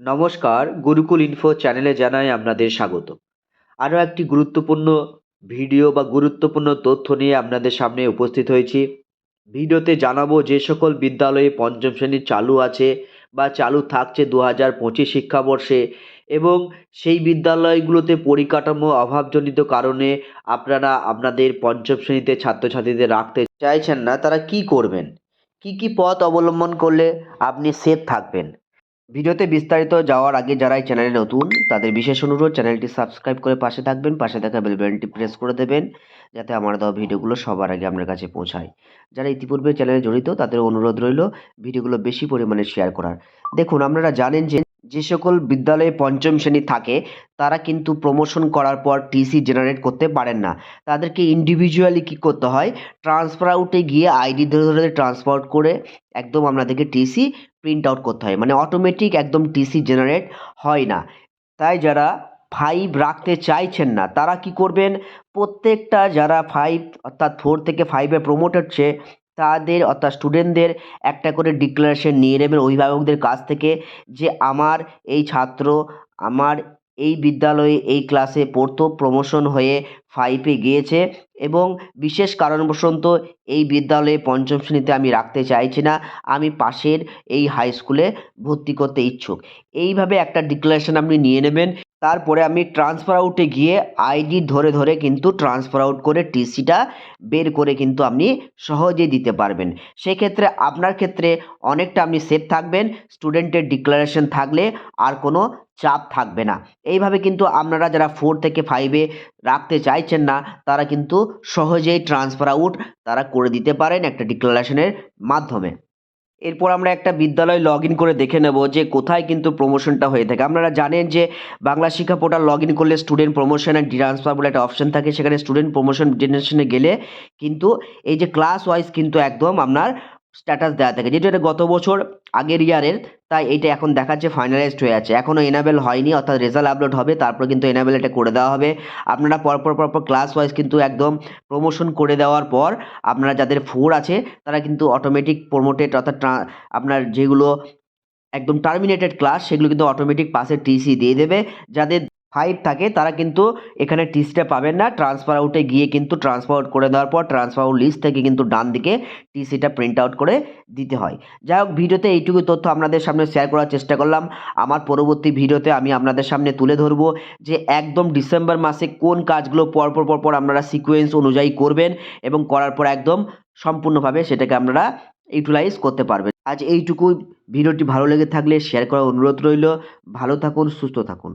নমস্কার, গুরুকুল ইনফো চ্যানেলে জানাই আপনাদের স্বাগত। আরও একটি গুরুত্বপূর্ণ ভিডিও বা গুরুত্বপূর্ণ তথ্য নিয়ে আপনাদের সামনে উপস্থিত হয়েছি। ভিডিওতে জানাব যে সকল বিদ্যালয়ে পঞ্চম শ্রেণি চালু আছে বা চালু থাকছে দু হাজার পঁচিশ শিক্ষাবর্ষে এবং সেই বিদ্যালয়গুলোতে পরিকাঠামো অভাবজনিত কারণে আপনারা আপনাদের পঞ্চম শ্রেণীতে ছাত্রছাত্রীদের রাখতে চাইছেন না, তারা কি করবেন? কি কি পথ অবলম্বন করলে আপনি সেফ থাকবেন? ভিডিওতে বিস্তারিত যাওয়ার আগে যারা এই চ্যানেলে নতুন, তাদের বিশেষ অনুরোধ, চ্যানেলটি সাবস্ক্রাইব করে পাশে থাকবেন, পাশে থাকা বেল বাটনটি প্রেস করে দেবেন, যাতে আমার দেওয়া ভিডিওগুলো সবার আগে আপনার কাছে পৌঁছায়। যারা ইতিপূর্বে চ্যানেলে জড়িত, তাদের অনুরোধ রইল ভিডিওগুলো বেশি পরিমাণে শেয়ার করার। দেখুন, আপনারা জানেন যে যে সকল বিদ্যালয়ে পঞ্চম শ্রেণি থাকে, তারা কিন্তু প্রমোশন করার পর টিসি জেনারেট করতে পারেন না। তাদেরকে ইন্ডিভিজুয়ালি কী করতে হয়? ট্রান্সফার আউটে গিয়ে আইডি ধরে ধরে ট্রান্সফার করে একদম আপনাদেরকে টিসি প্রিন্ট আউট করতে হয়। মানে অটোমেটিক একদম টিসি জেনারেট হয় না। তাই যারা ফাইভ রাখতে চাইছেন না, তারা কি করবেন? প্রত্যেকটা যারা ফাইভ অর্থাৎ ফোর থেকে ফাইভে প্রমোট হচ্ছে তাদের অর্থাৎ স্টুডেন্টদের একটা করে ডিক্লারেশন নিয়ে নেবেন অভিভাবকদের কাছ থেকে যে আমার এই ছাত্র আমার এই বিদ্যালয়ে এই ক্লাসে পড়তো প্রমোশন হয়ে ফাইভে গিয়েছে এবং বিশেষ কারণবশত এই বিদ্যালয়ে পঞ্চম শ্রেণীতে আমি রাখতে চাইছি না, আমি পাশের এই হাই স্কুলে ভর্তি করতে ইচ্ছুক। এইভাবে একটা ডিক্লারেশন আপনি নিয়ে নেবেন। তারপরে আপনি ট্রান্সফার আউটে গিয়ে আইডি ধরে ধরে কিন্তু ট্রান্সফার আউট করে টিসিটা বের করে কিন্তু আপনি সহজেই দিতে পারবেন। সেক্ষেত্রে আপনার ক্ষেত্রে অনেকটা আপনি সেফ থাকবেন স্টুডেন্টের ডিক্লারেশন থাকলে আর কোনো চাপ থাকবে না। এইভাবে কিন্তু আপনারা যারা ফোর থেকে ফাইভে রাখতে চাইছেন না, তারা কিন্তু সহজেই ট্রান্সফার আউট তারা করে দিতে পারেন একটা ডিক্লারেশনের মাধ্যমে। এরপর আমরা একটা বিদ্যালয় লগ ইন করে দেখে নেব যে কোথায় কিন্তু প্রমোশনটা হয়ে থাকে। আপনারা জানেন যে Bangla Shiksha portal log in করলে স্টুডেন্ট প্রমোশন অ্যান্ড ট্রান্সফার বলে একটা অপশন থাকে। সেখানে স্টুডেন্ট প্রমোশন জেনারেশনে গেলে কিন্তু এই যে ক্লাস ওয়াইজ কিন্তু একদম আপনার স্ট্যাটাস দেওয়া থাকে। যেটা এটা গত বছর আগের ইয়ারের তাই এটা এখন দেখাচ্ছে ফাইনালাইজড হয়ে আছে। এখনও এনাবেল হয়নি, অর্থাৎ রেজাল্ট আপলোড হবে, তারপর কিন্তু এনাবেল এটা করে দেওয়া হবে। আপনারা পরপর পরপর ক্লাস ওয়াইজ কিন্তু একদম প্রমোশন করে দেওয়ার পর, আপনারা যাদের ফোর আছে, তারা কিন্তু অটোমেটিক প্রমোটেড অর্থাৎ আপনার যেগুলো একদম টার্মিনেটেড ক্লাস সেগুলো কিন্তু অটোমেটিক পাশে টিসি দিয়ে দেবে। যাদের ফাইভ থাকে, তারা কিন্তু এখানে টিসিটা পাবেন না। ট্রান্সফার আউটে গিয়ে কিন্তু ট্রান্সফার আউট করে দেওয়ার পর ট্রান্সফার আউট লিস্ট থেকে কিন্তু ডান দিকে টিসিটা প্রিন্ট আউট করে দিতে হয়। যাই হোক, ভিডিওতে এইটুকু তথ্য আপনাদের সামনে শেয়ার করার চেষ্টা করলাম। আমার পরবর্তী ভিডিওতে আমি আপনাদের সামনে তুলে ধরবো যে একদম ডিসেম্বর মাসে কোন কাজগুলো পরপর পরপর আপনারা সিকোয়েন্স অনুযায়ী করবেন এবং করার পর একদম সম্পূর্ণভাবে সেটাকে আপনারা ইউটিলাইজ করতে পারবেন। আজ এইটুকু। ভিডিওটি ভালো লেগে থাকলে শেয়ার করার অনুরোধ রইল। ভালো থাকুন, সুস্থ থাকুন।